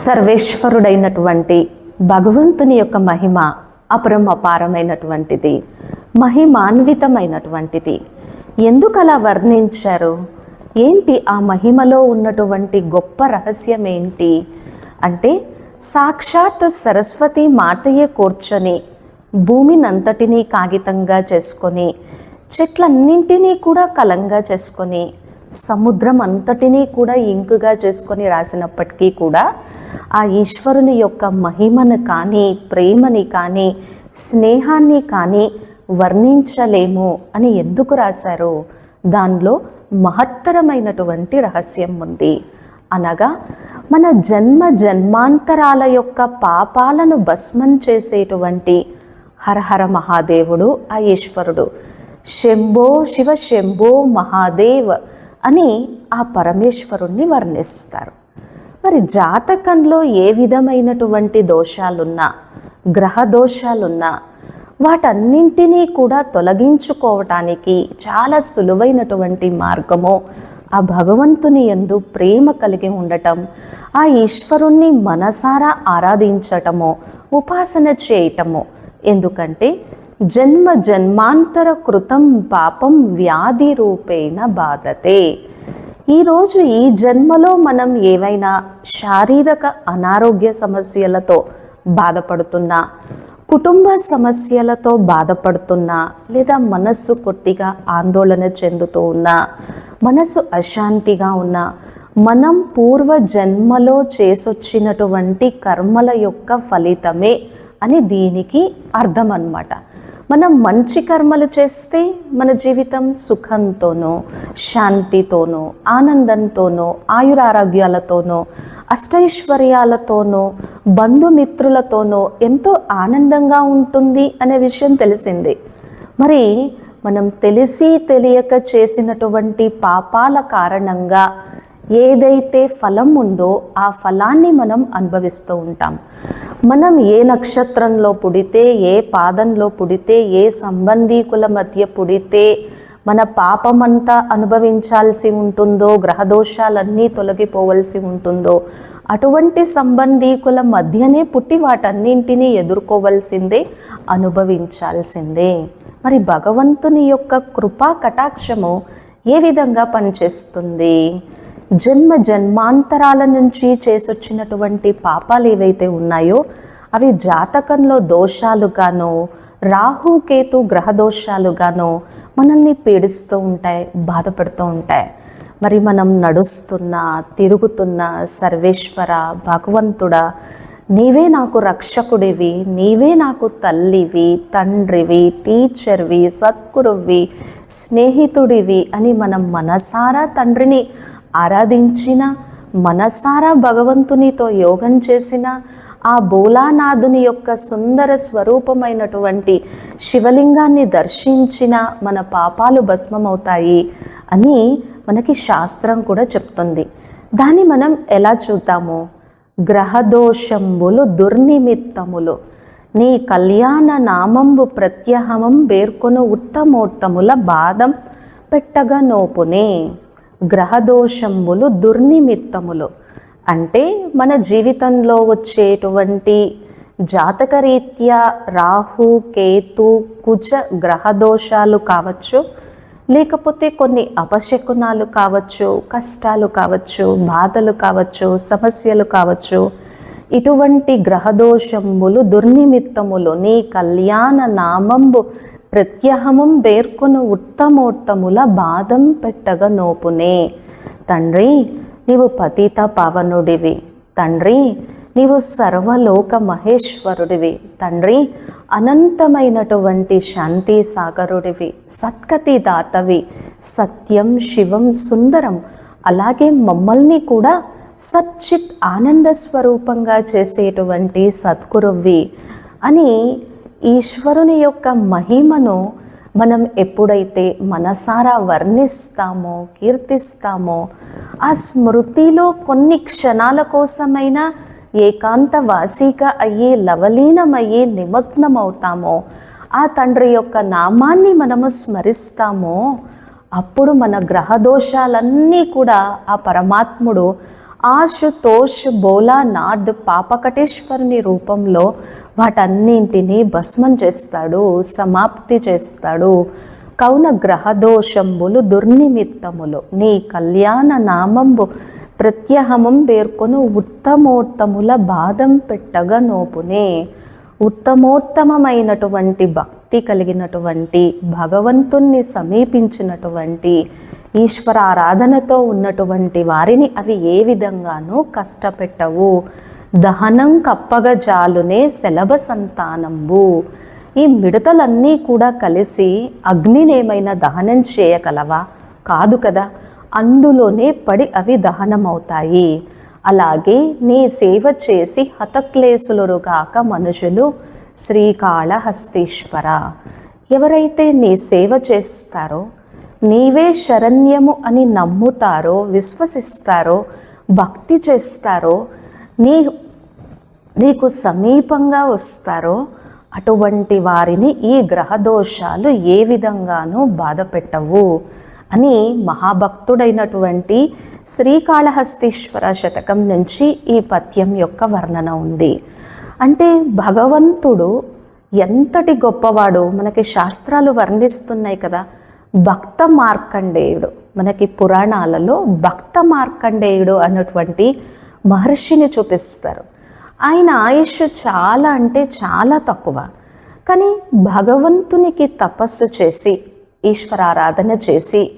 సర్వేశ్వరుడైనటువంటి భగవంతుని యొక్క మహిమ అపరమపారమైనటువంటిది మహిమాన్వితమైనటువంటిది. ఎందుకు అలా వర్ణించారు? ఏంటి ఆ మహిమలో ఉన్నటువంటి గొప్ప రహస్యం ఏంటి అంటే సాక్షాత్ సరస్వతి మాతయే కూర్చొని భూమినంతటినీ కాగితంగా చేసుకొని చెట్లన్నింటినీ కూడా కలంగా చేసుకొని సముద్రం అంతటినీ కూడా ఇంకుగా చేసుకొని రాసినప్పటికీ కూడా ఆ ఈశ్వరుని యొక్క మహిమను కానీ ప్రేమని కానీ స్నేహాన్ని కానీ వర్ణించలేము అని ఎందుకు రాశారు దానిలో మహత్తరమైనటువంటి రహస్యం ఉంది. అనగా మన జన్మ జన్మాంతరాల యొక్క పాపాలను భస్మం చేసేటువంటి హరహర మహాదేవుడు ఆ ఈశ్వరుడు. శంభో శివ శంభో మహాదేవ్ అని ఆ పరమేశ్వరుణ్ణి వర్ణిస్తారు. మరి జాతకంలో ఏ విధమైనటువంటి దోషాలున్నా గ్రహ దోషాలున్నా వాటన్నింటినీ కూడా తొలగించుకోవటానికి చాలా సులువైనటువంటి మార్గము ఆ భగవంతుని యందు ప్రేమ కలిగి ఉండటం ఆ ఈశ్వరుణ్ణి మనసారా ఆరాధించటము ఉపాసన చేయటము. ఎందుకంటే జన్మ జన్మాంతర కృతం పాపం వ్యాధి రూపేణ బాధతే. ఈరోజు ఈ జన్మలో మనం ఏవైనా శారీరక అనారోగ్య సమస్యలతో బాధపడుతున్నా కుటుంబ సమస్యలతో బాధపడుతున్నా లేదా మనస్సు కొద్దిగా ఆందోళన చెందుతూ ఉన్నా మనసు అశాంతిగా ఉన్నా మనం పూర్వ జన్మలో చేసొచ్చినటువంటి కర్మల యొక్క ఫలితమే అని దీనికి అర్థం అన్నమాట మనం మంచి కర్మలు చేస్తే మన జీవితం సుఖంతోనో శాంతితోనో ఆనందంతోనో ఆయురారోగ్యాలతోనో అష్టైశ్వర్యాలతోనో బంధుమిత్రులతోనో ఎంతో ఆనందంగా ఉంటుంది అనే విషయం తెలిసింది. మరి మనం తెలిసి తెలియక చేసినటువంటి పాపాల కారణంగా ఏదైతే ఫలం ఉందో ఆ ఫలాన్ని మనం అనుభవిస్తూ ఉంటాం. మనం ఏ నక్షత్రంలో పుడితే ఏ పాదంలో పుడితే ఏ సంబంధీకుల మధ్య పుడితే మన పాపమంతా అనుభవించాల్సి ఉంటుందో గ్రహదోషాలన్నీ తొలగిపోవలసి ఉంటుందో అటువంటి సంబంధీకుల మధ్యనే పుట్టి వాటన్నింటినీ ఎదుర్కోవలసిందే అనుభవించాల్సిందే. మరి భగవంతుని యొక్క కృపా కటాక్షము ఏ విధంగా పనిచేస్తుంది? జన్మ జన్మాంతరాల నుంచి చేసొచ్చినటువంటి పాపాలు ఏవైతే ఉన్నాయో అవి జాతకంలో దోషాలుగానో రాహుకేతు గ్రహ దోషాలుగానో మనల్ని పీడిస్తూ ఉంటాయి బాధపడుతూ ఉంటాయి. మరి మనం నడుస్తున్న తిరుగుతున్న సర్వేశ్వర భగవంతుడా నీవే నాకు రక్షకుడివి నీవే నాకు తల్లివి తండ్రివి టీచర్వి సద్గురువి స్నేహితుడివి అని మనం మనసారా తండ్రిని ఆరాధించిన మనసారా భగవంతునితో యోగం చేసిన ఆ బోలానాథుని యొక్క సుందర స్వరూపమైనటువంటి శివలింగాన్ని దర్శించిన మన పాపాలు భస్మమవుతాయి అని మనకి శాస్త్రం కూడా చెప్తుంది. దాన్ని మనం ఎలా చూద్దాము? గ్రహదోషంబులు దుర్నిమిత్తములు. నీ కళ్యాణ నామంబు ప్రత్యహమం పేర్కొను ఉత్తమోత్తముల బాధం పెట్టగా నోపునే. గ్రహదోషములు దుర్నిమిత్తములు. అంటే మన జీవితంలో వచ్చేటువంటి జాతకరీత్యా రాహు కేతు కుజ గ్రహదోషాలు కావచ్చు లేకపోతే కొన్ని అపశకునాలు కావచ్చు కష్టాలు కావచ్చు బాధలు కావచ్చు సమస్యలు కావచ్చు ఇటువంటి గ్రహదోషములు దుర్నిమిత్తములు. నీ కళ్యాణ నామంబు ప్రత్యహమం పేర్కొన ఉత్తమోత్తముల బాధం పెట్టగ నోపునే. తండ్రి నీవు పతిత పావనుడివి. తండ్రి నీవు సర్వలోక మహేశ్వరుడివి. తండ్రి అనంతమైనటువంటి శాంతి సాగరుడివి. సత్కతి దాతవి. సత్యం శివం సుందరం. అలాగే మమ్మల్ని కూడా సచ్చిత్ ఆనంద స్వరూపంగా చేసేటువంటి సద్గురువి అని ఈశ్వరుని యొక్క మహిమను మనం ఎప్పుడైతే మనసారా వర్ణిస్తామో కీర్తిస్తామో ఆ స్మృతిలో కొన్ని క్షణాల కోసమైనా ఏకాంత వాసిక అయ్యి లవలీనమయ్యి నిమగ్నమవుతామో ఆ తండ్రి యొక్క నామాన్ని మనము స్మరిస్తామో అప్పుడు మన గ్రహ దోషాలన్నీ కూడా ఆ పరమాత్ముడు ఆశుతోష్ భోలానాథ్ పాపకటేశ్వరుని రూపంలో వాటన్నింటినీ భస్మం చేస్తాడు సమాప్తి చేస్తాడు. కౌన గ్రహదోషంబులు దుర్నిమిత్తములు. నీ కళ్యాణ నామంబు ప్రత్యహమం పేర్కొను ఉత్తమోత్తముల బాధం పెట్టగా నోపునే. ఉత్తమోత్తమమైనటువంటి భక్తి కలిగినటువంటి భగవంతుణ్ణి సమీపించినటువంటి ఈశ్వర ఆరాధనతో ఉన్నటువంటి వారిని అవి ఏ విధంగానూ కష్టపెట్టవు. దహనం కప్పగ జాలునే శలభ సంతానంబు. ఈ మిడతలన్నీ కూడా కలిసి అగ్నినేమైనా దహనం చేయగలవా? కాదు కదా అందులోనే పడి అవి దహనమవుతాయి. అలాగే నీ సేవ చేసి హతక్లేసులుగాక మనుషులు శ్రీకాళహస్తీశ్వర. ఎవరైతే నీ సేవ చేస్తారో నీవే శరణ్యము అని నమ్ముతారో విశ్వసిస్తారో భక్తి చేస్తారో నీ నీకు సమీపంగా వస్తారో అటువంటి వారిని ఈ గ్రహదోషాలు ఏ విధంగానూ బాధ పెట్టవు అని మహాభక్తుడైనటువంటి శ్రీకాళహస్తీశ్వర శతకం నుంచి ఈ పద్యం యొక్క వర్ణన ఉంది. అంటే భగవంతుడు ఎంతటి గొప్పవాడు? మనకి శాస్త్రాలు వర్ణిస్తున్నాయి కదా. భక్త మార్కండేయుడు. మనకి పురాణాలలో భక్త మార్కండేయుడు అన్నటువంటి మహర్షిని చూపిస్తారు. ఆయన ఆయుష్ చాలా అంటే చాలా తక్కువ. కానీ భగవంతునికి తపస్సు చేసి ఈశ్వరారాధన చేసి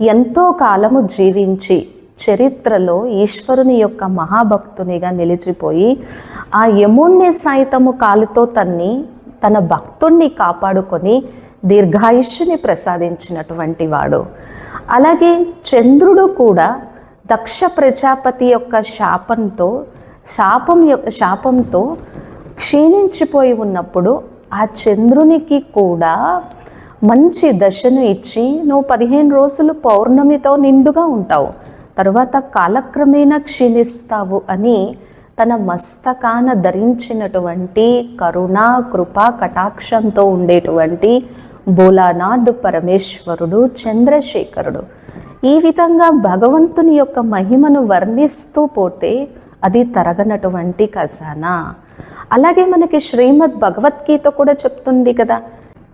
ఎంతో కాలము జీవించి చరిత్రలో ఈశ్వరుని యొక్క మహాభక్తునిగా నిలిచిపోయి ఆ యముణ్ణి సైతము కాలుతో తన్ని తన భక్తుణ్ణి కాపాడుకొని దీర్ఘాయుష్యుని ప్రసాదించినటువంటి వాడు. అలాగే చంద్రుడు కూడా దక్ష ప్రజాపతి యొక్క శాపంతో శాపం యొక్క శాపంతో క్షీణించిపోయి ఉన్నప్పుడు ఆ చంద్రునికి కూడా మంచి దశను ఇచ్చి నువ్వు పదిహేను రోజులు పౌర్ణమితో నిండుగా ఉంటావు. తర్వాత కాలక్రమేణా క్షీణిస్తావు అని తన మస్తకాన ధరించినటువంటి కరుణ కృప కటాక్షంతో ఉండేటువంటి భోలానాథ్ పరమేశ్వరుడు చంద్రశేఖరుడు. ఈ విధంగా భగవంతుని యొక్క మహిమను వర్ణిస్తూ పోతే అది తరగనటువంటి ఖజానా. అలాగే మనకి శ్రీమద్ భగవద్గీత కూడా చెప్తుంది కదా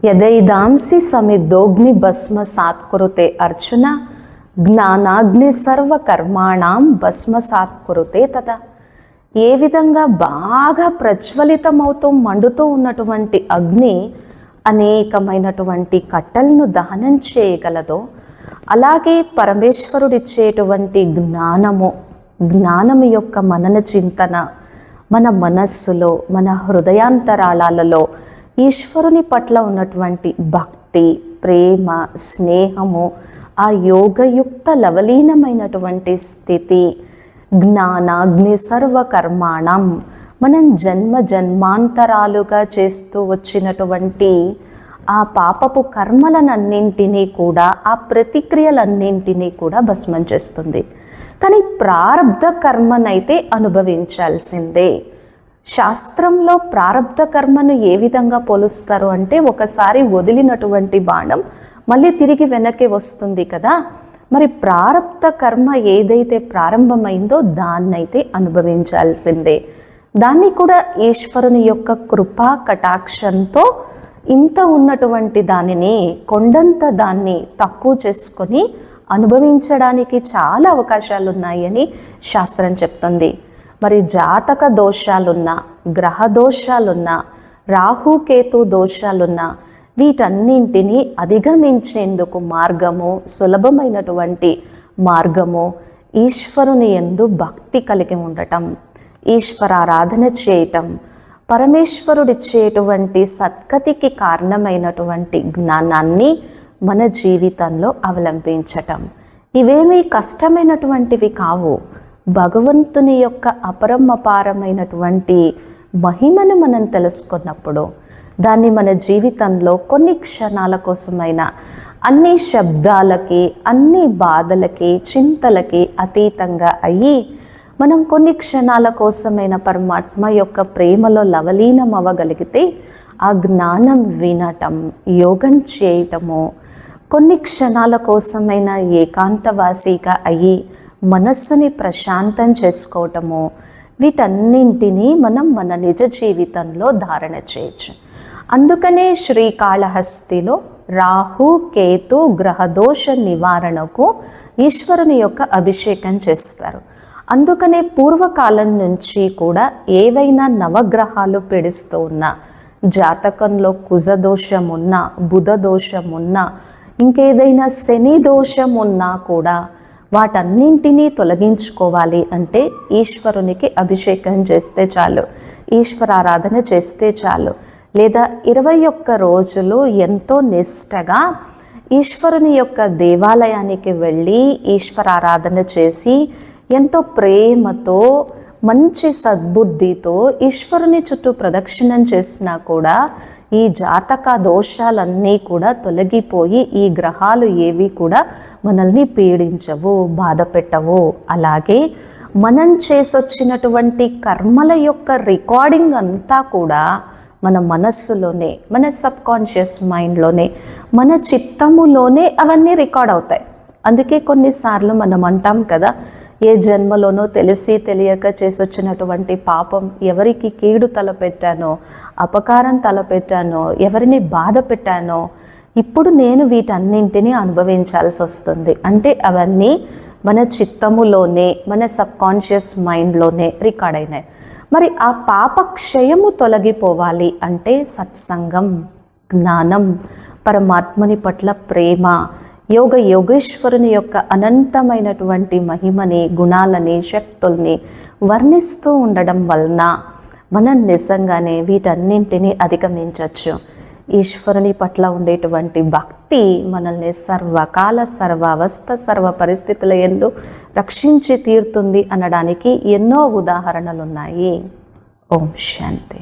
యదైదాంసి సమిదోగ్ని భస్మ సాత్కురుతే అర్చున జ్ఞానాగ్ని సర్వ కర్మాణం భస్మ సాత్కురుతే తదా. ఏ విధంగా బాగా ప్రజ్వలితమవుతూ మండుతూ ఉన్నటువంటి అగ్ని అనేకమైనటువంటి కట్టలను దహనం చేయగలదో అలాగే పరమేశ్వరుడిచ్చేటువంటి జ్ఞానము జ్ఞానము యొక్క మనన చింతన మన మనస్సులో మన హృదయాంతరాళాలలో ఈశ్వరుని పట్ల ఉన్నటువంటి భక్తి ప్రేమ స్నేహము ఆ యోగయుక్త లవలీనమైనటువంటి స్థితి జ్ఞానాగ్ని సర్వకర్మాణం మనం జన్మ జన్మాంతరాలుగా చేస్తూ వచ్చినటువంటి ఆ పాపపు కర్మలనన్నింటినీ కూడా ఆ ప్రతిక్రియలన్నింటినీ కూడా భస్మం చేస్తుంది. కానీ ప్రారంధ కర్మనైతే అనుభవించాల్సిందే. శాస్త్రంలో ప్రారంధ కర్మను ఏ విధంగా పోలుస్తారు అంటే ఒకసారి వదిలినటువంటి బాణం మళ్ళీ తిరిగి వెనక్కి వస్తుంది కదా. మరి ప్రారంధ కర్మ ఏదైతే ప్రారంభమైందో దాన్నైతే అనుభవించాల్సిందే. దాన్ని కూడా ఈశ్వరుని యొక్క కృపా కటాక్షంతో ఇంత ఉన్నటువంటి దానిని కొండంత దాన్ని తక్కువ చేసుకొని అనుభవించడానికి చాలా అవకాశాలు ఉన్నాయని శాస్త్రం చెప్తుంది. మరి జాతక దోషాలున్నా గ్రహ దోషాలున్నా రాహుకేతు దోషాలున్నా వీటన్నింటినీ అధిగమించేందుకు మార్గము సులభమైనటువంటి మార్గము ఈశ్వరుని ఎందు భక్తి కలిగి ఉండటం ఈశ్వరారాధన చేయటం పరమేశ్వరుడిచ్చేటువంటి సద్గతికి కారణమైనటువంటి జ్ఞానాన్ని మన జీవితంలో అవలంబించటం. ఇవేమీ కష్టమైనటువంటివి కావు. భగవంతుని యొక్క అపరమపారమైనటువంటి మహిమను మనం తెలుసుకున్నప్పుడు దాన్ని మన జీవితంలో కొన్ని క్షణాల కోసమైనా అన్ని శబ్దాలకి అన్ని బాధలకి చింతలకి అతీతంగా అయ్యి మనం కొన్ని క్షణాల కోసమైన పరమాత్మ యొక్క ప్రేమలో లవలీనం అవ్వగలిగితే ఆ జ్ఞానం వినటం యోగం చేయటము కొన్ని క్షణాల కోసమైన ఏకాంతవాసిగా అయ్యి మనస్సుని ప్రశాంతం చేసుకోవటము వీటన్నింటినీ మనం మన నిజ జీవితంలో ధారణ చేయొచ్చు. అందుకనే శ్రీకాళహస్తిలో రాహు కేతు గ్రహదోష నివారణకు ఈశ్వరుని యొక్క అభిషేకం చేస్తారు. అందుకనే పూర్వకాలం నుంచి కూడా ఏవైనా నవగ్రహాలు పెడుస్తూ ఉన్నా జాతకంలో కుజదోషం ఉన్నా బుధ దోషం ఉన్నా ఇంకేదైనా శని దోషం ఉన్నా కూడా వాటన్నింటినీ తొలగించుకోవాలి అంటే ఈశ్వరునికి అభిషేకం చేస్తే చాలు ఈశ్వరారాధన చేస్తే చాలు. లేదా ఇరవై ఒక్క రోజులు ఎంతో నిష్టగా ఈశ్వరుని యొక్క దేవాలయానికి వెళ్ళి ఈశ్వరారాధన చేసి ఎంతో ప్రేమతో మంచి సద్బుద్ధితో ఈశ్వరుని చుట్టూ ప్రదక్షిణం చేసినా కూడా ఈ జాతక దోషాలన్నీ కూడా తొలగిపోయి ఈ గ్రహాలు ఏవి కూడా మనల్ని పీడించవు బాధ పెట్టవు అలాగే మనం చేసొచ్చినటువంటి కర్మల యొక్క రికార్డింగ్ అంతా కూడా మన మనస్సులోనే మన సబ్ కాన్షియస్ మైండ్లోనే మన చిత్తములోనే అవన్నీ రికార్డ్ అవుతాయి. అందుకే కొన్నిసార్లు మనం అంటాం కదా ఏ జన్మలోనో తెలిసి తెలియక చేసొచ్చినటువంటి పాపం ఎవరికి కీడు తలపెట్టానో అపకారం తలపెట్టానో ఎవరిని బాధ పెట్టానో ఇప్పుడు నేను వీటన్నింటినీ అనుభవించాల్సి వస్తుంది. అంటే అవన్నీ మన చిత్తములోనే మన సబ్ కాన్షియస్ మైండ్లోనే రికార్డ్ అయినాయి. మరి ఆ పాప క్షయము తొలగిపోవాలి అంటే సత్సంగం జ్ఞానం పరమాత్మని పట్ల ప్రేమ యోగ యోగేశ్వరుని యొక్క అనంతమైనటువంటి మహిమని గుణాలని శక్తుల్ని వర్ణిస్తూ ఉండడం వలన మనం నిజంగానే వీటన్నింటినీ అధిగమించవచ్చు ఈశ్వరుని పట్ల ఉండేటువంటి భక్తి మనల్ని సర్వకాల సర్వ అవస్థ సర్వ పరిస్థితుల ఎందు రక్షించి తీరుతుంది అనడానికి ఎన్నో ఉదాహరణలు ఉన్నాయి ఓం శాంతి.